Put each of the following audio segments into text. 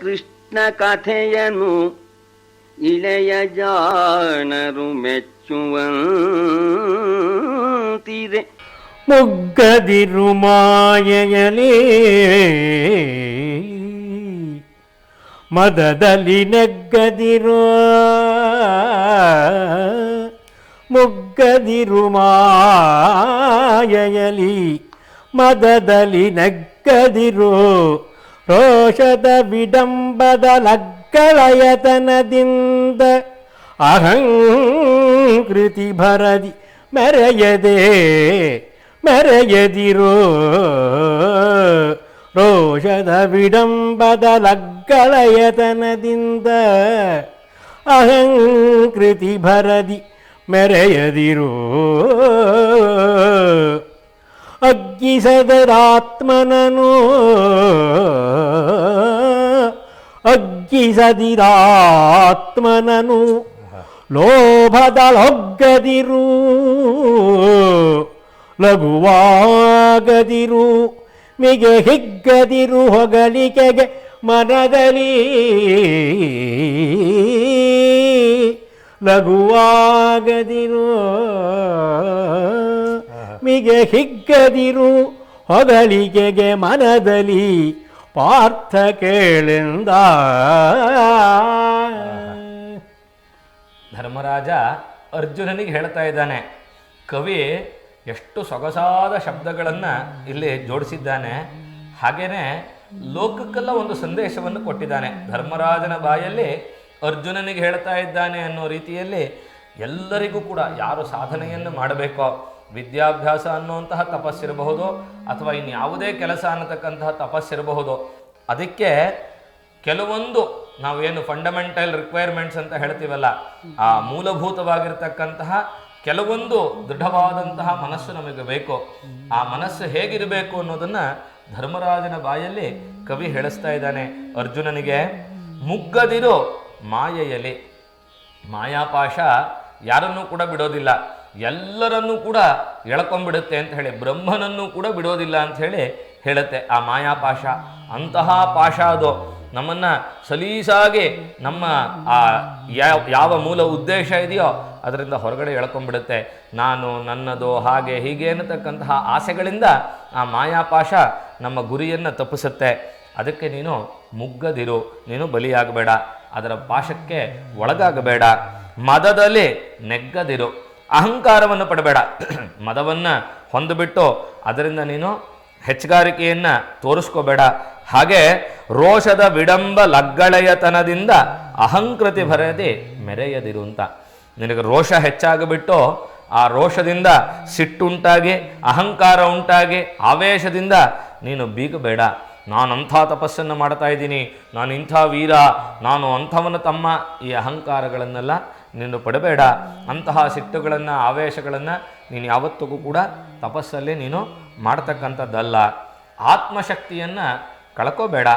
ಕೃಷ್ಣ ಕಥೆಯನು ಇಳೆಯ ಜಾಣರು ಮೆಚ್ಚುವಂತಿದೆ ಮುಗ್ಗದಿರು ಮಾಯೆಯಲೇ ಮದದಲ್ಲಿ ನೆಗ್ಗದಿರು ಮುಗ್ಗದಿರು ಮಾಯಲಿ ಮದದಲ್ಲಿ ನೆಗ್ಗದಿರೋ ರೋಷದ ವಿಡಂಬದ ಲಗ್ಗಳಯತನದಿಂದ ಅಹಂಕೃತಿ ಭರದಿ ಮೆರೆಯದೆ ಮೆರೆಯದಿರೋ ರೋಷದ ವಿಡಂಬದ ಲಗ್ಗಳಯತನದಿಂದ ಅಹಂಕೃತಿ ಭರದಿ ಮೆರೆಯದಿರೋ ಅಗ್ಗಿಸದರಾತ್ಮನನು. ಅಗ್ಗಿಸದಿರಾತ್ಮನನು. ಲೋಭದಳೊಗ್ಗದಿರು ಲಘುವಾಗದಿರು. ಮಿಗೆ ಹಿಗ್ಗದಿರು ಹೊಗಳಿಕೆಗೆ ಮನದಲ್ಲಿ. ಲಘುವಾಗದಿರು. ಮಿಗೆ ಹಿಗ್ಗದಿರು ಹೊಗಳಿಗೆಗೆ ಮನದಲ್ಲಿ ಪಾರ್ಥ ಕೇಳೆಂದ. ಧರ್ಮರಾಜ ಅರ್ಜುನನಿಗೆ ಹೇಳ್ತಾ ಇದ್ದಾನೆ, ಕವಿ ಎಷ್ಟು ಸೊಗಸಾದ ಶಬ್ದಗಳನ್ನು ಇಲ್ಲಿ ಜೋಡಿಸಿದ್ದಾನೆ. ಹಾಗೇನೆ ಲೋಕಕ್ಕೆಲ್ಲ ಒಂದು ಸಂದೇಶವನ್ನು ಕೊಟ್ಟಿದ್ದಾನೆ. ಧರ್ಮರಾಜನ ಬಾಯಲ್ಲಿ ಅರ್ಜುನನಿಗೆ ಹೇಳ್ತಾ ಇದ್ದಾನೆ ಅನ್ನೋ ರೀತಿಯಲ್ಲಿ ಎಲ್ಲರಿಗೂ ಕೂಡ ಯಾರು ಸಾಧನೆಯನ್ನು ಮಾಡಬೇಕೋ ವಿದ್ಯಾಭ್ಯಾಸ ಅನ್ನುವಂತಹ ತಪಸ್ಸಿರಬಹುದು ಅಥವಾ ಇನ್ಯಾವುದೇ ಕೆಲಸ ಅನ್ನತಕ್ಕಂತಹ ತಪಸ್ಸಿರಬಹುದು. ಅದಕ್ಕೆ ಕೆಲವೊಂದು ನಾವೇನು ಫಂಡಮೆಂಟಲ್ ರಿಕ್ವೈರ್ಮೆಂಟ್ಸ್ ಅಂತ ಹೇಳ್ತೀವಲ್ಲ, ಆ ಮೂಲಭೂತವಾಗಿರ್ತಕ್ಕಂತಹ ಕೆಲವೊಂದು ದೃಢವಾದಂತಹ ಮನಸ್ಸು ನಮಗೆ ಬೇಕು. ಆ ಮನಸ್ಸು ಹೇಗಿರಬೇಕು ಅನ್ನೋದನ್ನ ಧರ್ಮರಾಜನ ಬಾಯಲ್ಲಿ ಕವಿ ಹೇಳಿಸ್ತಾ ಇದ್ದಾನೆ. ಅರ್ಜುನನಿಗೆ, ಮುಗ್ಗದಿರೋ ಮಾಯೆಯಲಿ ಮಾಯಾಪಾಶ ಯಾರನ್ನೂ ಕೂಡ ಬಿಡೋದಿಲ್ಲ. ಎಲ್ಲರನ್ನೂ ಕೂಡ ಎಳ್ಕೊಂಡ್ಬಿಡುತ್ತೆ ಅಂತ ಹೇಳಿ, ಬ್ರಹ್ಮನನ್ನು ಕೂಡ ಬಿಡೋದಿಲ್ಲ ಅಂತ ಹೇಳಿ ಹೇಳುತ್ತೆ ಆ ಮಾಯಾಪಾಶ ಅಂತಹ ಪಾಶ ಅದು ನಮ್ಮನ್ನ ಸಲೀಸಾಗಿ ನಮ್ಮ ಆ ಯಾವ ಮೂಲ ಉದ್ದೇಶ ಇದೆಯೋ ಅದರಿಂದ ಹೊರಗಡೆ ಎಳ್ಕೊಂಡ್ಬಿಡುತ್ತೆ. ನಾನು ನನ್ನದು ಹಾಗೆ ಹೀಗೆ ಅನ್ನತಕ್ಕಂತಹ ಆಸೆಗಳಿಂದ ಆ ಮಾಯಾಪಾಶ ನಮ್ಮ ಗುರಿಯನ್ನು ತಪ್ಪಿಸುತ್ತೆ. ಅದಕ್ಕೆ ನೀನು ಮುಗ್ಗದಿರು, ನೀನು ಬಲಿಯಾಗಬೇಡ. ಅದರ ಪಾಶಕ್ಕೆ ಒಳಗಾಗಬೇಡ. ಮದದಲ್ಲಿ ನೆಗ್ಗದಿರು. ಅಹಂಕಾರವನ್ನು ಪಡಬೇಡ. ಮದವನ್ನು ಹೊಂದಿಬಿಟ್ಟು ಅದರಿಂದ ನೀನು ಹೆಚ್ಚುಗಾರಿಕೆಯನ್ನು ತೋರಿಸ್ಕೋಬೇಡ. ಹಾಗೆ ರೋಷದ ವಿಡಂಬ ಲಗ್ಗಳೆಯತನದಿಂದ ಅಹಂಕೃತಿ ಭರದಿ ಮೆರೆಯದಿರು ಅಂತ. ನಿನಗೆ ರೋಷ ಹೆಚ್ಚಾಗಿಬಿಟ್ಟು ಆ ರೋಷದಿಂದ ಸಿಟ್ಟುಂಟಾಗಿ, ಅಹಂಕಾರ ಉಂಟಾಗಿ, ಆವೇಶದಿಂದ ನೀನು ಬೀಗಬೇಡ. ನಾನು ಅಂಥ ತಪಸ್ಸನ್ನು ಮಾಡ್ತಾ ಇದ್ದೀನಿ. ನಾನು ಇಂಥ ವೀರ. ನಾನು ಅಂಥವನ ತಮ್ಮ. ಈ ಅಹಂಕಾರಗಳನ್ನೆಲ್ಲ ನೀನು ಪಡಬೇಡ. ಅಂತಹ ಸಿಟ್ಟುಗಳನ್ನು, ಆವೇಶಗಳನ್ನು ನೀನು ಯಾವತ್ತಿಗೂ ಕೂಡ ತಪಸ್ಸಲ್ಲಿ ನೀನು ಮಾಡ್ತಕ್ಕಂಥದ್ದಲ್ಲ. ಆತ್ಮಶಕ್ತಿಯನ್ನು ಕಳ್ಕೋಬೇಡ.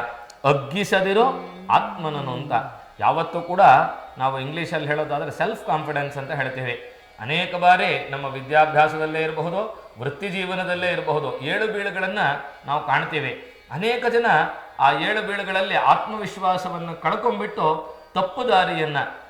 ಅಗ್ಗಿಸದಿರೋ ಆತ್ಮನನು ಅಂತ. ಯಾವತ್ತೂ ಕೂಡ ನಾವು ಇಂಗ್ಲೀಷಲ್ಲಿ ಹೇಳೋದಾದರೆ ಸೆಲ್ಫ್ ಕಾನ್ಫಿಡೆನ್ಸ್ ಅಂತ ಹೇಳ್ತೀವಿ. ಅನೇಕ ಬಾರಿ ನಮ್ಮ ವಿದ್ಯಾಭ್ಯಾಸದಲ್ಲೇ ಇರಬಹುದು, ವೃತ್ತಿ ಜೀವನದಲ್ಲೇ ಇರಬಹುದು, ಏಳು ಬೀಳುಗಳನ್ನು ನಾವು ಕಾಣ್ತೀವಿ. ಅನೇಕ ಜನ ಆ ಏಳು ಬೀಳುಗಳಲ್ಲಿ ಆತ್ಮವಿಶ್ವಾಸವನ್ನು ಕಳ್ಕೊಂಡ್ಬಿಟ್ಟು ತಪ್ಪು ದಾರಿಯನ್ನು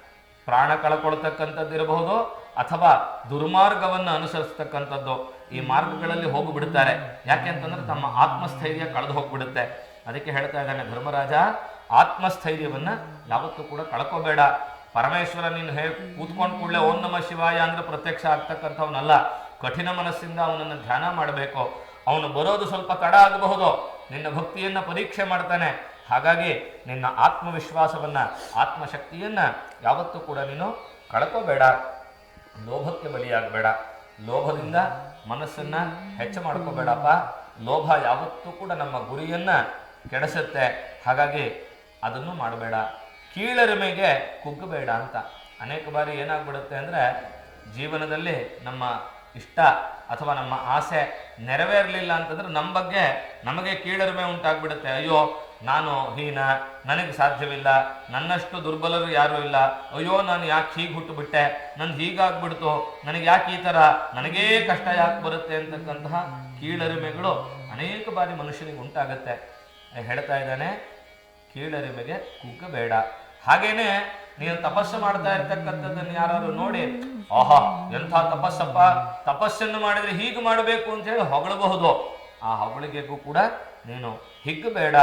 ಪ್ರಾಣ ಕಳ್ಕೊಳ್ತಕ್ಕಂಥದ್ದು ಇರಬಹುದು ಅಥವಾ ದುರ್ಮಾರ್ಗವನ್ನು ಅನುಸರಿಸ್ತಕ್ಕಂಥದ್ದು ಈ ಮಾರ್ಗಗಳಲ್ಲಿ ಹೋಗಿಬಿಡ್ತಾರೆ. ಯಾಕೆಂತಂದ್ರೆ ತಮ್ಮ ಆತ್ಮಸ್ಥೈರ್ಯ ಕಳೆದು ಹೋಗ್ಬಿಡುತ್ತೆ. ಅದಕ್ಕೆ ಹೇಳ್ತಾ ಇದ್ದಾನೆ ಧರ್ಮರಾಜ, ಆತ್ಮಸ್ಥೈರ್ಯವನ್ನ ಯಾವತ್ತೂ ಕೂಡ ಕಳ್ಕೋಬೇಡ. ಪರಮೇಶ್ವರ ನೀನು ಹೇ, ಕೂತ್ಕೊಂಡು ಕೂಡಲೇ ಓಂ ನಮ ಶಿವಾಯ ಅಂದ್ರೆ ಪ್ರತ್ಯಕ್ಷ ಆಗ್ತಕ್ಕಂಥವನಲ್ಲ. ಕಠಿಣ ಮನಸ್ಸಿಂದ ಅವನನ್ನು ಧ್ಯಾನ ಮಾಡಬೇಕು. ಅವನು ಬರೋದು ಸ್ವಲ್ಪ ತಡ ಆಗಬಹುದು. ನಿನ್ನ ಭಕ್ತಿಯನ್ನ ಪರೀಕ್ಷೆ ಮಾಡ್ತಾನೆ. ಹಾಗಾಗಿ ನಿನ್ನ ಆತ್ಮವಿಶ್ವಾಸವನ್ನು, ಆತ್ಮಶಕ್ತಿಯನ್ನು ಯಾವತ್ತೂ ಕೂಡ ನೀನು ಕಳ್ಕೋಬೇಡ. ಲೋಭಕ್ಕೆ ಬಲಿಯಾಗಬೇಡ. ಲೋಭದಿಂದ ಮನಸ್ಸನ್ನು ಹೆಚ್ಚು ಮಾಡ್ಕೋಬೇಡಪ್ಪ. ಲೋಭ ಯಾವತ್ತೂ ಕೂಡ ನಮ್ಮ ಗುರಿಯನ್ನು ಕೆಡಿಸುತ್ತೆ. ಹಾಗಾಗಿ ಅದನ್ನು ಮಾಡಬೇಡ. ಕೀಳರಿಮೆಗೆ ಕುಗ್ಗಬೇಡ ಅಂತ. ಅನೇಕ ಬಾರಿ ಏನಾಗ್ಬಿಡುತ್ತೆ ಅಂದರೆ ಜೀವನದಲ್ಲಿ ನಮ್ಮ ಇಷ್ಟ ಅಥವಾ ನಮ್ಮ ಆಸೆ ನೆರವೇರಲಿಲ್ಲ ಅಂತಂದ್ರೆ ನಮ್ಮ ಬಗ್ಗೆ ನಮಗೆ ಕೀಳರಿಮೆ ಉಂಟಾಗ್ಬಿಡುತ್ತೆ. ಅಯ್ಯೋ ನಾನು ಹೀನ, ನನಗೆ ಸಾಧ್ಯವಿಲ್ಲ, ನನ್ನಷ್ಟು ದುರ್ಬಲರು ಯಾರೂ ಇಲ್ಲ. ಅಯ್ಯೋ, ನಾನು ಯಾಕೆ ಹೀಗೆ ಹುಟ್ಟುಬಿಟ್ಟೆ? ನನ್ಗೆ ಹೀಗಾಗ್ಬಿಡ್ತು. ನನಗೆ ಯಾಕೆ ಈ ಥರ? ನನಗೇ ಕಷ್ಟ ಯಾಕೆ ಬರುತ್ತೆ ಅಂತಕ್ಕಂತಹ ಕೀಳರಿಮೆಗಳು ಅನೇಕ ಬಾರಿ ಮನುಷ್ಯನಿಗೆ ಉಂಟಾಗುತ್ತೆ. ಹೇಳ್ತಾ ಇದ್ದಾನೆ, ಕೀಳರಿಮೆಗೆ ಕುಗ್ಗಬೇಡ. ಹಾಗೇನೆ, ನೀನು ತಪಸ್ಸು ಮಾಡ್ತಾ ಇರ್ತಕ್ಕಂಥದ್ದನ್ನು ಯಾರು ನೋಡಿ, ಆಹಾ, ಎಂಥ ತಪಸ್ಸಪ್ಪ, ತಪಸ್ಸನ್ನು ಮಾಡಿದ್ರೆ ಹೀಗೆ ಮಾಡಬೇಕು ಅಂತ ಹೇಳಿ ಹೊಗಳಬಹುದು. ಆ ಹೊಗಳಿಗೆಗೂ ಕೂಡ ನೀನು ಹಿಗ್ಗಬೇಡ.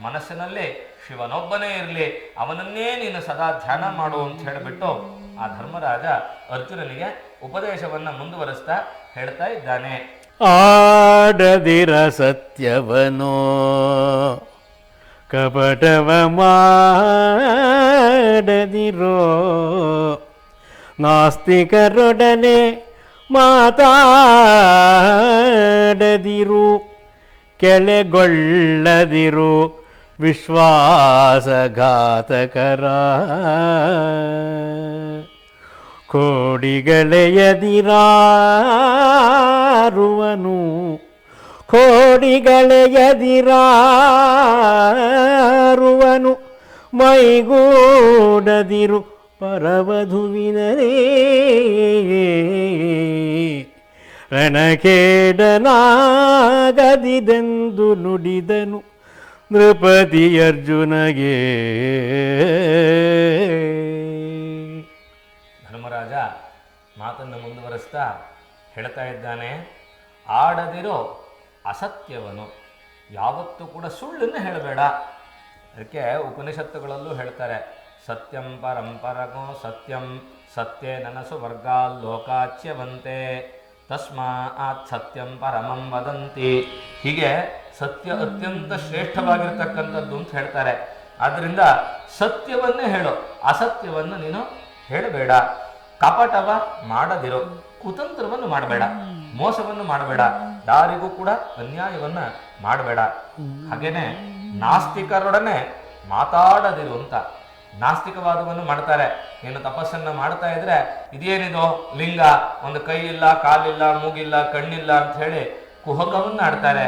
ಮನಸ್ಸಿನಲ್ಲಿ ಶಿವನೊಬ್ಬನೇ ಇರಲಿ, ಅವನನ್ನೇ ನೀನು ಸದಾ ಧ್ಯಾನ ಮಾಡು ಅಂತ ಹೇಳಿಬಿಟ್ಟು ಆ ಧರ್ಮರಾಜ ಅರ್ಜುನನಿಗೆ ಉಪದೇಶವನ್ನ ಮುಂದುವರೆಸ್ತಾ ಹೇಳ್ತಾ ಇದ್ದಾನೆ. ಆಡದಿರ ಸತ್ಯವನೋ, ಕಪಟವ ಮಾಡದಿರೋ, ನಾಸ್ತಿಕರೊಡನೆ ಮಾತಾಡದಿರು, ಕೆಳೆಗೊಳ್ಳದಿರು. ವಿಶ್ವಾಸಘಾತಕರ. ಕೋಡಿಗಳೆಯದಿರಾರುವನು ಕೋಡಿಗಳೆಯದಿರಾರುವನು ಮೈಗೂಡದಿರು ಪರವಧುವಿನರೇ. ರಣಕೇಡನಾಗದಿದೆಂದು ನುಡಿದನು ನೃಪತಿ ಅರ್ಜುನಗೆ. ಧರ್ಮರಾಜ, ಮಾತನ್ನು ಮುಂದುವರೆಸ್ತಾ ಹೇಳ್ತಾ ಇದ್ದಾನೆ. ಆಡದಿರೋ ಅಸತ್ಯವನು ಯಾವತ್ತೂ ಕೂಡ ಸುಳ್ಳನ್ನು ಹೇಳಬೇಡ. ಅದಕ್ಕೆ ಉಪನಿಷತ್ತುಗಳಲ್ಲೂ ಹೇಳ್ತಾರೆ, ಸತ್ಯಂ ಪರಂಪರಗೋ ಸತ್ಯಂ ಸತ್ಯೇ ನನಸು ವರ್ಗಾಲ್ಲೋಕಾಚ್ಯವಂತೆ ತಸ್ಮಾತ್ ಸತ್ಯಂ ಪರಮಂ ವದಂತಿ. ಹೀಗೆ ಸತ್ಯ ಅತ್ಯಂತ ಶ್ರೇಷ್ಠವಾಗಿರ್ತಕ್ಕಂಥದ್ದು ಅಂತ ಹೇಳ್ತಾರೆ. ಆದ್ರಿಂದ ಸತ್ಯವನ್ನೇ ಹೇಳು, ಅಸತ್ಯವನ್ನು ನೀನು ಹೇಳಬೇಡ. ಕಪಟವ ಮಾಡದಿರೋ, ಕುತಂತ್ರವನ್ನು ಮಾಡಬೇಡ, ಮೋಸವನ್ನು ಮಾಡಬೇಡ, ಯಾರಿಗೂ ಕೂಡ ಅನ್ಯಾಯವನ್ನ ಮಾಡಬೇಡ. ಹಾಗೇನೆ ನಾಸ್ತಿಕರೊಡನೆ ಮಾತಾಡದಿರು ಅಂತ. ನಾಸ್ತಿಕವಾದವನ್ನು ಮಾಡ್ತಾರೆ. ನೀನು ತಪಸ್ಸನ್ನ ಮಾಡ್ತಾ ಇದ್ರೆ ಇದೇನಿದು? ಲಿಂಗ, ಒಂದು ಕೈ ಇಲ್ಲ ಕಾಲಿಲ್ಲ, ಮೂಗಿಲ್ಲ, ಕಣ್ಣಿಲ್ಲ ಅಂತ ಹೇಳಿ ಕುಹಕವನ್ನ ಆಡ್ತಾರೆ.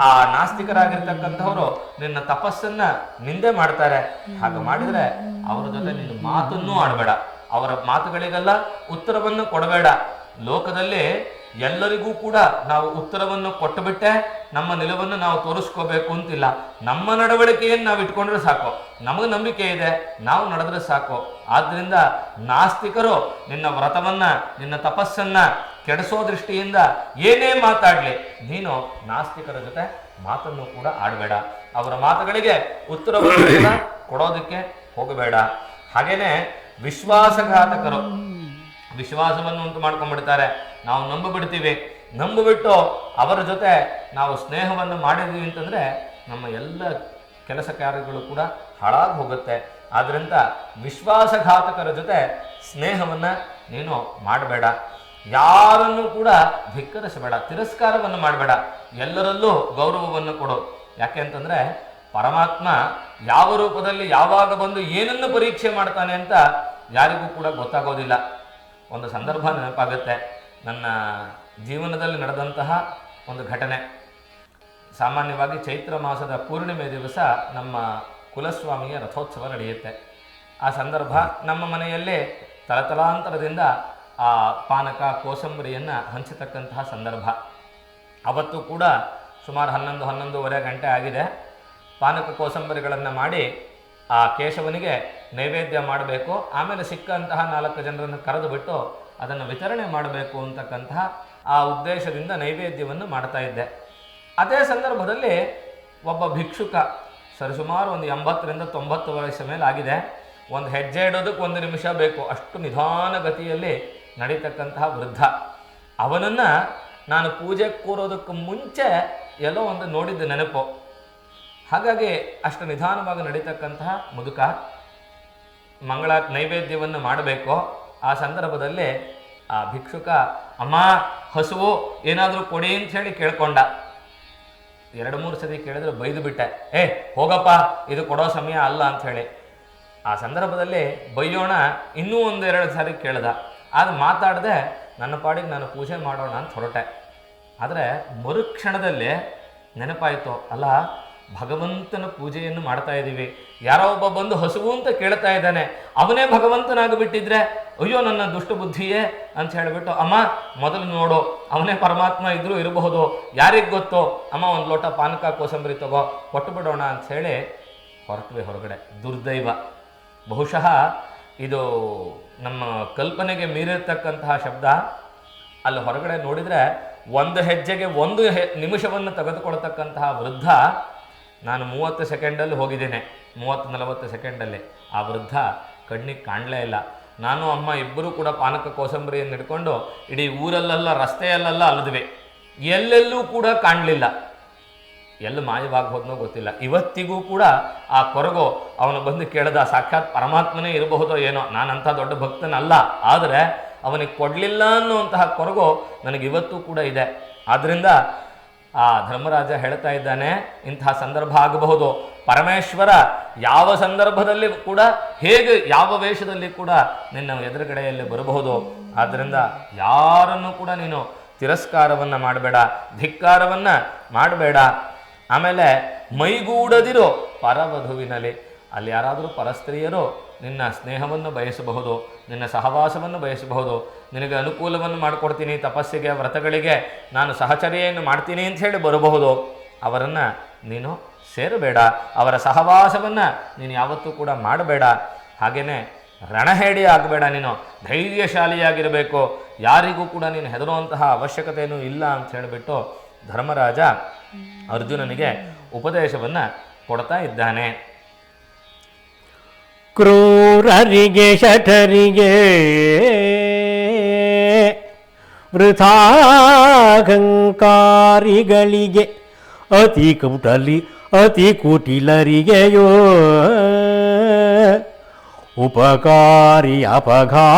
ಆ ನಾಸ್ತಿಕರಾಗಿರ್ತಕ್ಕಂಥವ್ರು ನಿನ್ನ ತಪಸ್ಸನ್ನ ನಿಂದೆ ಮಾಡ್ತಾರೆ. ಹಾಗೆ ಮಾಡಿದ್ರೆ ಅವರ ಜೊತೆ ನಿನ್ನ ಮಾತನ್ನೂ ಆಡಬೇಡ. ಅವರ ಮಾತುಗಳಿಗೆಲ್ಲ ಉತ್ತರವನ್ನು ಕೊಡಬೇಡ. ಲೋಕದಲ್ಲಿ ಎಲ್ಲರಿಗೂ ಕೂಡ ನಾವು ಉತ್ತರವನ್ನು ಕೊಟ್ಟುಬಿಟ್ಟೆ, ನಮ್ಮ ನಿಲುವನ್ನು ನಾವು ತೋರಿಸ್ಕೋಬೇಕು ಅಂತಿಲ್ಲ. ನಮ್ಮ ನಡವಳಿಕೆಯನ್ನು ನಾವು ಇಟ್ಕೊಂಡ್ರೆ ಸಾಕು. ನಮಗೆ ನಂಬಿಕೆ ಇದೆ, ನಾವು ನಡೆದ್ರೆ ಸಾಕು. ಆದ್ದರಿಂದ ನಾಸ್ತಿಕರು ನಿನ್ನ ವ್ರತವನ್ನ, ನಿನ್ನ ತಪಸ್ಸನ್ನ ಕೆಡಿಸೋ ದೃಷ್ಟಿಯಿಂದ ಏನೇ ಮಾತಾಡಲಿ, ನೀನು ನಾಸ್ತಿಕರ ಜೊತೆ ಮಾತನ್ನು ಕೂಡ ಆಡಬೇಡ. ಅವರ ಮಾತುಗಳಿಗೆ ಉತ್ತರವನ್ನು ಕೂಡ ಕೊಡೋದಕ್ಕೆ ಹೋಗಬೇಡ. ಹಾಗೇನೆ ವಿಶ್ವಾಸಘಾತಕರು ವಿಶ್ವಾಸವನ್ನು ಉಂಟು ಮಾಡ್ಕೊಂಡ್ಬಿಡ್ತಾರೆ. ನಾವು ನಂಬಿಬಿಡ್ತೀವಿ. ನಂಬಿಬಿಟ್ಟು ಅವರ ಜೊತೆ ನಾವು ಸ್ನೇಹವನ್ನು ಮಾಡಿದ್ವಿ ಅಂತಂದರೆ ನಮ್ಮ ಎಲ್ಲ ಕೆಲಸ ಕಾರ್ಯಗಳು ಕೂಡ ಹಾಳಾಗಿ ಹೋಗುತ್ತೆ. ಆದ್ದರಿಂದ ವಿಶ್ವಾಸಘಾತಕರ ಜೊತೆ ಸ್ನೇಹವನ್ನು ನೀನು ಮಾಡಬೇಡ. ಯಾರನ್ನು ಕೂಡ ಧಿಕ್ಕರಿಸಬೇಡ, ತಿರಸ್ಕಾರವನ್ನು ಮಾಡಬೇಡ. ಎಲ್ಲರಲ್ಲೂ ಗೌರವವನ್ನು ಕೊಡು. ಯಾಕೆ ಅಂತಂದರೆ ಪರಮಾತ್ಮ ಯಾವ ರೂಪದಲ್ಲಿ ಯಾವಾಗ ಬಂದು ಏನನ್ನು ಪರೀಕ್ಷೆ ಮಾಡ್ತಾನೆ ಅಂತ ಯಾರಿಗೂ ಕೂಡ ಗೊತ್ತಾಗೋದಿಲ್ಲ. ಒಂದು ಸಂದರ್ಭ ನೆನಪಾಗುತ್ತೆ. ನನ್ನ ಜೀವನದಲ್ಲಿ ನಡೆದಂತಹ ಒಂದು ಘಟನೆ. ಸಾಮಾನ್ಯವಾಗಿ ಚೈತ್ರ ಮಾಸದ ಪೂರ್ಣಿಮೆ ದಿವಸ ನಮ್ಮ ಕುಲಸ್ವಾಮಿಯ ರಥೋತ್ಸವ ನಡೆಯುತ್ತೆ. ಆ ಸಂದರ್ಭ ನಮ್ಮ ಮನೆಯಲ್ಲೇ ತಲತಲಾಂತರದಿಂದ ಆ ಪಾನಕ, ಕೋಸಂಬರಿಯನ್ನು ಹಂಚತಕ್ಕಂತಹ ಸಂದರ್ಭ. ಅವತ್ತು ಕೂಡ ಸುಮಾರು ಹನ್ನೊಂದು, ಹನ್ನೊಂದೂವರೆ ಗಂಟೆ ಆಗಿದೆ. ಪಾನಕ, ಕೋಸಂಬರಿಗಳನ್ನು ಮಾಡಿ ಆ ಕೇಶವನಿಗೆ ನೈವೇದ್ಯ ಮಾಡಬೇಕು. ಆಮೇಲೆ ಸಿಕ್ಕಂತಹ ನಾಲ್ಕು ಜನರನ್ನು ಕರೆದು ಬಿಟ್ಟು ಅದನ್ನು ವಿತರಣೆ ಮಾಡಬೇಕು ಅಂತಕ್ಕಂತಹ ಆ ಉದ್ದೇಶದಿಂದ ನೈವೇದ್ಯವನ್ನು ಮಾಡ್ತಾ ಇದ್ದೆ. ಅದೇ ಸಂದರ್ಭದಲ್ಲಿ ಒಬ್ಬ ಭಿಕ್ಷುಕ ಸರಿಸುಮಾರು ಒಂದು ಎಂಬತ್ತರಿಂದ ತೊಂಬತ್ತು ವಯಸ್ಸ ಮೇಲೆ ಆಗಿದೆ ಒಂದು ಹೆಜ್ಜೆ ಇಡೋದಕ್ಕೆ ಒಂದು ನಿಮಿಷ ಬೇಕು. ಅಷ್ಟು ನಿಧಾನ ಗತಿಯಲ್ಲಿ ನಡೀತಕ್ಕಂತಹ ವೃದ್ಧ. ಅವನನ್ನು ನಾನು ಪೂಜೆ ಕೂರೋದಕ್ಕೆ ಮುಂಚೆ ಎಲ್ಲೋ ಒಂದು ನೋಡಿದ್ದ ನೆನಪು. ಹಾಗಾಗಿ ಅಷ್ಟು ನಿಧಾನವಾಗಿ ನಡೀತಕ್ಕಂತಹ ಮುದುಕ ಮಂಗಳ ನೈವೇದ್ಯವನ್ನು ಮಾಡಬೇಕು. ಆ ಸಂದರ್ಭದಲ್ಲಿ ಆ ಭಿಕ್ಷುಕ, ಅಮ್ಮ, ಹಸುವು ಏನಾದರೂ ಕೊಡಿ ಅಂತ ಹೇಳಿ ಕೇಳ್ಕೊಂಡ. ಎರಡು ಮೂರು ಸತಿ ಕೇಳಿದ್ರೆ ಬೈದು ಬಿಟ್ಟೆ. ಏ, ಹೋಗಪ್ಪ, ಇದು ಕೊಡೋ ಸಮಯ ಅಲ್ಲ ಅಂತ ಹೇಳಿ ಆ ಸಂದರ್ಭದಲ್ಲಿ ಬೈಯೋಣ ಇನ್ನೂ ಒಂದು ಎರಡು ಸಾರಿ ಕೇಳ್ದ. ಅದು ಮಾತಾಡದೆ, ನನ್ನ ಪಾಡಿಗೆ ನಾನು ಪೂಜೆ ಮಾಡೋಣ ಅಂತ ಹೊರಟೆ. ಆದರೆ ಮರುಕ್ಷಣದಲ್ಲಿ ನೆನಪಾಯಿತು, ಅಲ್ಲ ಭಗವಂತನ ಪೂಜೆಯನ್ನು ಮಾಡ್ತಾ ಇದ್ದೀವಿ. ಯಾರೋ ಒಬ್ಬ ಬಂದು ಹಸುವು ಅಂತ ಕೇಳ್ತಾ ಇದ್ದಾನೆ. ಅವನೇ ಭಗವಂತನಾಗಿಬಿಟ್ಟಿದ್ರೆ, ಅಯ್ಯೋ ನನ್ನ ದುಷ್ಟ ಬುದ್ಧಿಯೇ ಅಂತ ಹೇಳಿಬಿಟ್ಟು, ಅಮ್ಮ, ಮೊದಲು ನೋಡು, ಅವನೇ ಪರಮಾತ್ಮ ಇದ್ರೂ ಇರಬಹುದು. ಯಾರಿಗೆ ಗೊತ್ತು? ಅಮ್ಮ, ಒಂದು ಲೋಟ ಪಾನಕ, ಕೋಸಂಬರಿ ತಗೋ ಕೊಟ್ಟು ಬಿಡೋಣ ಅಂತ ಹೇಳಿ ಹೊರಟ್ವಿ ಹೊರಗಡೆ. ದುರ್ದೈವ. ಬಹುಶಃ ಇದು ನಮ್ಮ ಕಲ್ಪನೆಗೆ ಮೀರಿರ್ತಕ್ಕಂತಹ ಶಬ್ದ ಅಲ್ಲಿ ಹೊರಗಡೆ ನೋಡಿದರೆ ಒಂದು ಹೆಜ್ಜೆಗೆ ಒಂದು ಹೆ, ನಿಮಿಷವನ್ನು ತೆಗೆದುಕೊಳ್ತಕ್ಕಂತಹ ವೃದ್ಧ ನಾನು ಮೂವತ್ತು ಸೆಕೆಂಡಲ್ಲಿ ಹೋಗಿದ್ದೇನೆ. ಮೂವತ್ತು ನಲವತ್ತು ಸೆಕೆಂಡಲ್ಲಿ. ಆ ವೃದ್ಧ ಕಣ್ಣಿಗೆ ಕಾಣಲೇ ಇಲ್ಲ. ನಾನು, ಅಮ್ಮ ಇಬ್ಬರೂ ಕೂಡ ಪಾನಕ ಕೋಸಂಬರಿಯನ್ನು ಹಿಡ್ಕೊಂಡು ಇಡೀ ಊರಲ್ಲೆಲ್ಲ, ರಸ್ತೆಯಲ್ಲೆಲ್ಲ ಅಲದ್ವಿ. ಎಲ್ಲೆಲ್ಲೂ ಕೂಡ ಕಾಣಲಿಲ್ಲ. ಎಲ್ಲಿ ಮಾಯವಾಗಿ ಹೋದ್ನೋ ಗೊತ್ತಿಲ್ಲ. ಇವತ್ತಿಗೂ ಕೂಡ ಆ ಕೊರಗೋ ಅವನು ಬಂದು ಕೇಳಿದ, ಸಾಕ್ಷಾತ್ ಪರಮಾತ್ಮನೇ ಇರಬಹುದೋ ಏನೋ? ನಾನಂಥ ದೊಡ್ಡ ಭಕ್ತನಲ್ಲ. ಆದರೆ ಅವನಿಗೆ ಕೊಡಲಿಲ್ಲ ಅನ್ನುವಂತಹ ಕೊರಗೋ ನನಗೆ ಇವತ್ತೂ ಕೂಡ ಇದೆ. ಆದ್ದರಿಂದ ಆ ಧರ್ಮರಾಜ ಹೇಳ್ತಾ ಇದ್ದಾನೆ, ಇಂತಹ ಸಂದರ್ಭ ಆಗಬಹುದು. ಪರಮೇಶ್ವರ ಯಾವ ಸಂದರ್ಭದಲ್ಲಿ ಕೂಡ ಹೇಗೆ ಯಾವ ವೇಷದಲ್ಲಿ ಕೂಡ ನಿನ್ನ ಎದುರುಗಡೆಯಲ್ಲಿ ಬರಬಹುದು. ಆದ್ದರಿಂದ ಯಾರನ್ನು ಕೂಡ ನೀನು ತಿರಸ್ಕಾರವನ್ನು ಮಾಡಬೇಡ, ಧಿಕ್ಕಾರವನ್ನು ಮಾಡಬೇಡ. ಆಮೇಲೆ ಮೈಗೂಡದಿರೋ ಪರವಧುವಿನಲ್ಲಿ. ಅಲ್ಲಿ ಯಾರಾದರೂ ಪರಸ್ತ್ರೀಯರು ನಿನ್ನ ಸ್ನೇಹವನ್ನು ಬಯಸಬಹುದು, ನಿನ್ನ ಸಹವಾಸವನ್ನು ಬಯಸಬಹುದು, ನಿನಗೆ ಅನುಕೂಲವನ್ನು ಮಾಡಿಕೊಡ್ತೀನಿ, ತಪಸ್ಸಿಗೆ, ವ್ರತಗಳಿಗೆ ನಾನು ಸಹಚರ್ಯೆಯನ್ನು ಮಾಡ್ತೀನಿ ಅಂತ ಹೇಳಿ ಬರಬಹುದು. ಅವರನ್ನು ನೀನು ಸೇರಬೇಡ, ಅವರ ಸಹವಾಸವನ್ನು ನೀನು ಯಾವತ್ತೂ ಕೂಡ ಮಾಡಬೇಡ. ಹಾಗೆಯೇ ರಣಹೇಡಿ ಆಗಬೇಡ ನೀನು, ಧೈರ್ಯಶಾಲಿಯಾಗಿರಬೇಕು. ಯಾರಿಗೂ ಕೂಡ ನೀನು ಹೆದರುವಂತಹ ಅವಶ್ಯಕತೆಯೂ ಇಲ್ಲ ಅಂತ ಹೇಳಿಬಿಟ್ಟು ಧರ್ಮರಾಜ ಅರ್ಜುನನಿಗೆ ಉಪದೇಶವನ್ನು ಕೊಡ್ತಾ ಇದ್ದಾನೆ. ಕ್ರೂರರಿಗೆ ಶಠರಿಗೆ ವೃಥಾಹಂಕಾರಿಗಳಿಗೆ ಅತಿ ಕುಟಲಿ ಅತಿ ಕುಟಿಲರಿಗೆಯೋ ಉಪಕಾರಿ ಅಪಘಾತರಿಗೆ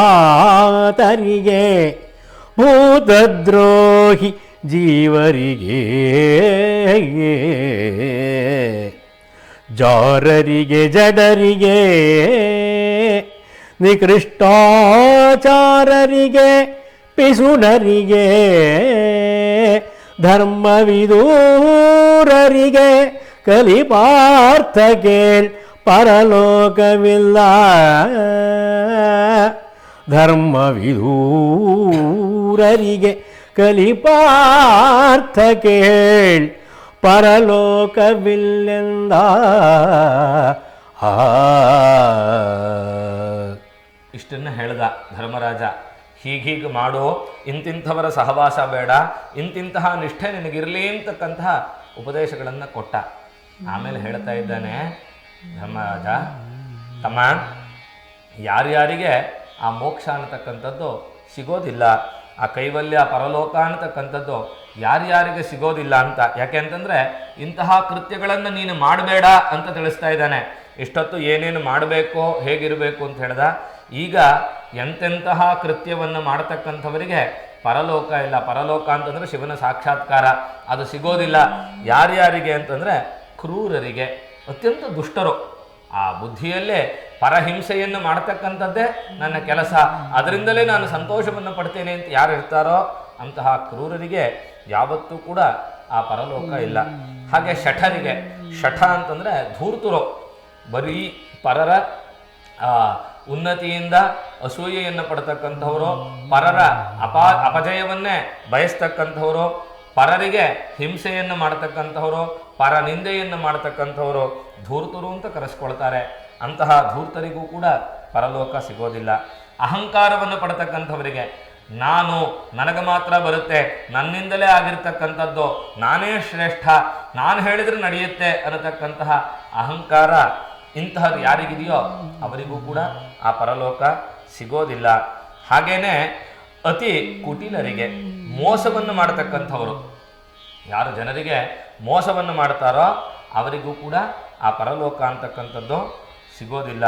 ಭೂತದ್ರೋಹಿ ಜೀವರಿಗೆ ಜಾರರಿಗೆ ಜಡರಿಗೆ ನಿಕೃಷ್ಟಾಚಾರರಿಗೆ ಪಿಸುನರಿಗೆ ಧರ್ಮವಿದೂರರಿಗೆ ಕಲಿಪಾರ್ಥ ಕೇಳ್ ಪರಲೋಕವಿಲ್ಲ. ಧರ್ಮವಿದೂರರಿಗೆ ಕಲಿಪಾರ್ಥ ಕೇಳ್ ಪರಲೋಕವಿಲ್ಲೆಂದ. ಆ. ಇಷ್ಟನ್ನು ಹೇಳ್ದ ಧರ್ಮರಾಜ ಹೀಗೀಗೆ ಮಾಡೋ, ಇಂತಿಂಥವರ ಸಹವಾಸ ಬೇಡ, ಇಂತಿಂತಹ ನಿಷ್ಠೆ ನಿನಗಿರಲಿ ಅಂತಕ್ಕಂತಹ ಉಪದೇಶಗಳನ್ನು ಕೊಟ್ಟ. ಆಮೇಲೆ ಹೇಳ್ತಾ ಇದ್ದಾನೆ ಧರ್ಮರಾಜ, ತಮ್ಮ ಯಾರ್ಯಾರಿಗೆ ಆ ಮೋಕ್ಷ ಅನ್ನತಕ್ಕಂಥದ್ದು ಸಿಗೋದಿಲ್ಲ, ಆ ಕೈವಲ್ಯ ಪರಲೋಕ ಅನ್ನತಕ್ಕಂಥದ್ದು ಯಾರ್ಯಾರಿಗೆ ಸಿಗೋದಿಲ್ಲ ಅಂತ. ಯಾಕೆ ಅಂತಂದರೆ ಇಂತಹ ಕೃತ್ಯಗಳನ್ನು ನೀನು ಮಾಡಬೇಡ ಅಂತ ತಿಳಿಸ್ತಾ ಇದ್ದಾನೆ. ಇಷ್ಟೊತ್ತು ಏನೇನು ಮಾಡಬೇಕು, ಹೇಗಿರಬೇಕು ಅಂತ ಹೇಳ್ದ. ಈಗ ಎಂತೆಂತಹ ಕೃತ್ಯವನ್ನು ಮಾಡತಕ್ಕಂಥವರಿಗೆ ಪರಲೋಕ ಇಲ್ಲ. ಪರಲೋಕ ಅಂತಂದರೆ ಶಿವನ ಸಾಕ್ಷಾತ್ಕಾರ. ಅದು ಸಿಗೋದಿಲ್ಲ. ಯಾರ್ಯಾರಿಗೆ ಅಂತಂದರೆ ಕ್ರೂರರಿಗೆ. ಅತ್ಯಂತ ದುಷ್ಟರು. ಆ ಬುದ್ಧಿಯಲ್ಲೇ ಪರಹಿಂಸೆಯನ್ನು ಮಾಡ್ತಕ್ಕಂಥದ್ದೇ ನನ್ನ ಕೆಲಸ. ಅದರಿಂದಲೇ ನಾನು ಸಂತೋಷವನ್ನು ಪಡ್ತೇನೆ ಅಂತ ಯಾರು ಇರ್ತಾರೋ ಅಂತಹ ಕ್ರೂರರಿಗೆ ಯಾವತ್ತೂ ಕೂಡ ಆ ಪರಲೋಕ ಇಲ್ಲ. ಹಾಗೆ ಶಠರಿಗೆ, ಶಠ ಅಂತಂದರೆ ಧೂರ್ತುರು, ಬರೀ ಪರರ ಉನ್ನತಿಯಿಂದ ಅಸೂಯೆಯನ್ನು ಪಡ್ತಕ್ಕಂಥವರು, ಪರರ ಅಪ, ಅಪಜಯವನ್ನೇ ಬಯಸ್ತಕ್ಕಂಥವರು, ಪರರಿಗೆ ಹಿಂಸೆಯನ್ನು ಮಾಡ್ತಕ್ಕಂಥವರು, ಪರ ನಿಂದೆಯನ್ನು ಮಾಡ್ತಕ್ಕಂಥವರು ಧೂರ್ತರು ಅಂತ ಕರೆಸ್ಕೊಳ್ತಾರೆ. ಅಂತಹ ಧೂರ್ತರಿಗೂ ಕೂಡ ಪರಲೋಕ ಸಿಗೋದಿಲ್ಲ. ಅಹಂಕಾರವನ್ನು ಪಡ್ತಕ್ಕಂಥವರಿಗೆ ನಾನು ನನಗೆ ಮಾತ್ರ ಬರುತ್ತೆ, ನನ್ನಿಂದಲೇ ಆಗಿರ್ತಕ್ಕಂಥದ್ದು ನಾನೇ ಶ್ರೇಷ್ಠ, ನಾನು ಹೇಳಿದ್ರೆ ನಡೆಯುತ್ತೆ ಅನ್ನತಕ್ಕಂತಹ ಅಹಂಕಾರ ಇಂತಹದ್ದು ಯಾರಿಗಿದೆಯೋ ಅವರಿಗೂ ಕೂಡ ಆ ಪರಲೋಕ ಸಿಗೋದಿಲ್ಲ. ಹಾಗೇನೆ ಅತಿ ಕುಟಿಲರಿಗೆ ಮೋಸವನ್ನು ಮಾಡತಕ್ಕಂಥವರು, ಯಾರು ಜನರಿಗೆ ಮೋಸವನ್ನು ಮಾಡ್ತಾರೋ ಅವರಿಗೂ ಕೂಡ ಆ ಪರಲೋಕ ಅಂತಕ್ಕಂಥದ್ದು ಸಿಗೋದಿಲ್ಲ.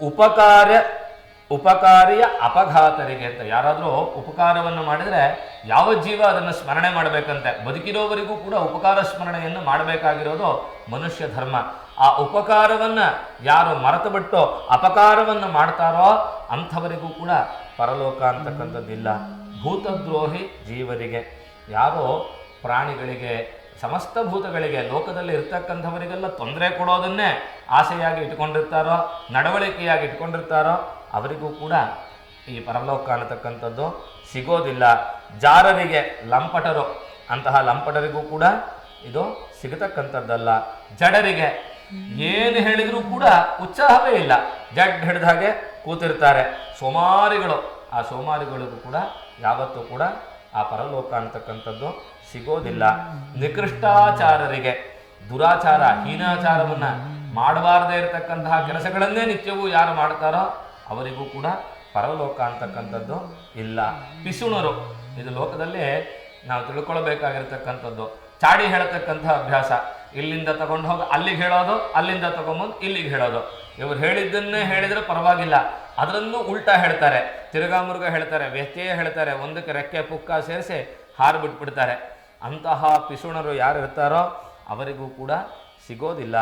ಉಪಕಾರ ಉಪಕಾರಿಯ ಅಪಘಾತರಿಗೆ ಅಂತ ಯಾರಾದರೂ ಉಪಕಾರವನ್ನು ಮಾಡಿದರೆ ಯಾವ ಜೀವ ಅದನ್ನು ಸ್ಮರಣೆ ಮಾಡಬೇಕಂತೆ? ಬದುಕಿರೋವರಿಗೂ ಕೂಡ ಉಪಕಾರ ಸ್ಮರಣೆಯನ್ನು ಮಾಡಬೇಕಾಗಿರೋದು ಮನುಷ್ಯ ಧರ್ಮ. ಆ ಉಪಕಾರವನ್ನು ಯಾರು ಮರೆತು ಬಿಟ್ಟು ಅಪಕಾರವನ್ನು ಮಾಡ್ತಾರೋ ಅಂಥವರಿಗೂ ಕೂಡ ಪರಲೋಕ ಅಂತಕ್ಕಂಥದ್ದಿಲ್ಲ. ಭೂತದ್ರೋಹಿ ಜೀವರಿಗೆ. ಯಾರೋ ಪ್ರಾಣಿಗಳಿಗೆ, ಸಮಸ್ತ ಭೂತಗಳಿಗೆ, ಲೋಕದಲ್ಲಿ ಇರ್ತಕ್ಕಂಥವರಿಗೆಲ್ಲ ತೊಂದರೆ ಕೊಡೋದನ್ನೇ ಆಸೆಯಾಗಿ ಇಟ್ಕೊಂಡಿರ್ತಾರೋ, ನಡವಳಿಕೆಯಾಗಿ ಇಟ್ಕೊಂಡಿರ್ತಾರೋ, ಅವರಿಗೂ ಕೂಡ ಈ ಪರಲೋಕ ಅನ್ನತಕ್ಕಂಥದ್ದು ಸಿಗೋದಿಲ್ಲ. ಜಾರರಿಗೆ ಲಂಪಟರು, ಅಂತಹ ಲಂಪಟರಿಗೂ ಕೂಡ ಇದು ಸಿಗತಕ್ಕಂಥದ್ದಲ್ಲ. ಜಡರಿಗೆ ಏನು ಹೇಳಿದರೂ ಕೂಡ ಉತ್ಸಾಹವೇ ಇಲ್ಲ. ಜಡ್ ಹಿಡಿದ ಹಾಗೆ ಕೂತಿರ್ತಾರೆ. ಸೋಮಾರಿಗಳು, ಆ ಸೋಮಾರಿಗಳಿಗೂ ಕೂಡ ಯಾವತ್ತೂ ಕೂಡ ಆ ಪರಲೋಕ ಅಂತಕ್ಕಂಥದ್ದು ಸಿಗೋದಿಲ್ಲ. ನಿಕೃಷ್ಟಾಚಾರರಿಗೆ, ದುರಾಚಾರ, ಹೀನಾಚಾರವನ್ನ ಮಾಡಬಾರದೇ ಇರತಕ್ಕಂತಹ ಕೆಲಸಗಳನ್ನೇ ನಿತ್ಯವೂ ಯಾರು ಮಾಡ್ತಾರೋ ಅವರಿಗೂ ಕೂಡ ಪರಲೋಕ ಅಂತಕ್ಕಂಥದ್ದು ಇಲ್ಲ. ಪಿಸುಣರು, ಇದು ಲೋಕದಲ್ಲಿ ನಾವು ತಿಳ್ಕೊಳ್ಬೇಕಾಗಿರ್ತಕ್ಕಂಥದ್ದು. ಚಾಡಿ ಹೇಳತಕ್ಕಂತಹ ಅಭ್ಯಾಸ. ಇಲ್ಲಿಂದ ತಗೊಂಡು ಹೋಗಿ, ಅಲ್ಲಿಗೆ ಹೇಳೋದು, ಅಲ್ಲಿಂದ ತಗೊಂಬಂದು, ಇಲ್ಲಿಗೆ ಹೇಳೋದು. ಇವರು ಹೇಳಿದ್ದನ್ನೇ ಹೇಳಿದ್ರೆ ಪರವಾಗಿಲ್ಲ. ಅದರನ್ನು ಉಲ್ಟಾ ಹೇಳ್ತಾರೆ. ತಿರುಗಾ ಮುರುಗ ಹೇಳ್ತಾರೆ, ವ್ಯತ್ಯಯ ಹೇಳ್ತಾರೆ. ಒಂದಕ್ಕೆ ರೆಕ್ಕೆ ಪುಕ್ಕ ಸೇರಿಸಿ ಹಾರು ಬಿಟ್ಬಿಡ್ತಾರೆ. ಅಂತಹ ಪಿಶುಣರು ಯಾರು ಇರ್ತಾರೋ ಅವರಿಗೂ ಕೂಡ ಸಿಗೋದಿಲ್ಲ.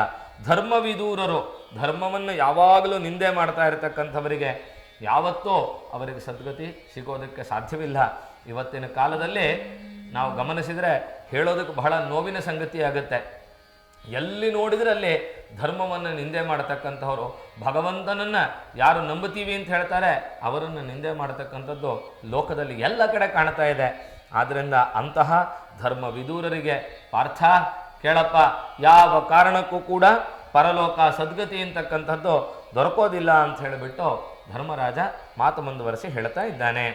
ಧರ್ಮವಿದೂರರು ಧರ್ಮವನ್ನು ಯಾವಾಗಲೂ ನಿಂದೆ ಮಾಡ್ತಾ ಇರತಕ್ಕಂಥವರಿಗೆ ಯಾವತ್ತೂ ಅವರಿಗೆ ಸದ್ಗತಿ ಸಿಗೋದಕ್ಕೆ ಸಾಧ್ಯವಿಲ್ಲ. ಇವತ್ತಿನ ಕಾಲದಲ್ಲಿ ನಾವು ಗಮನಿಸಿದರೆ ಹೇಳೋದಕ್ಕೆ ಬಹಳ ನೋವಿನ ಸಂಗತಿ ಆಗುತ್ತೆ. ಎಲ್ಲಿ ನೋಡಿದರೆ ಅಲ್ಲಿ ಧರ್ಮವನ್ನು ನಿಂದೆ ಮಾಡತಕ್ಕಂಥವ್ರು. ಭಗವಂತನನ್ನು ಯಾರು ನಂಬುತ್ತೀವಿ ಅಂತ ಹೇಳ್ತಾರೆ, ಅವರನ್ನು ನಿಂದೆ ಮಾಡತಕ್ಕಂಥದ್ದು ಲೋಕದಲ್ಲಿ ಎಲ್ಲ ಕಡೆ ಕಾಣ್ತಾ ಇದೆ. ಆದ್ದರಿಂದ ಅಂತಹ ಧರ್ಮ ವಿದೂರರಿಗೆ ಪಾರ್ಥ ಕೇಳಪ್ಪ, ಯಾವ ಕಾರಣಕ್ಕೂ ಕೂಡ ಪರಲೋಕ ಸದ್ಗತಿ ಅಂತಕ್ಕಂಥದ್ದು ದೊರಕೋದಿಲ್ಲ ಅಂತ ಹೇಳಿಬಿಟ್ಟು ಧರ್ಮರಾಜ ಮಾತು ಮುಂದುವರೆಸಿ ಹೇಳ್ತಾ ಇದ್ದಾನೆ.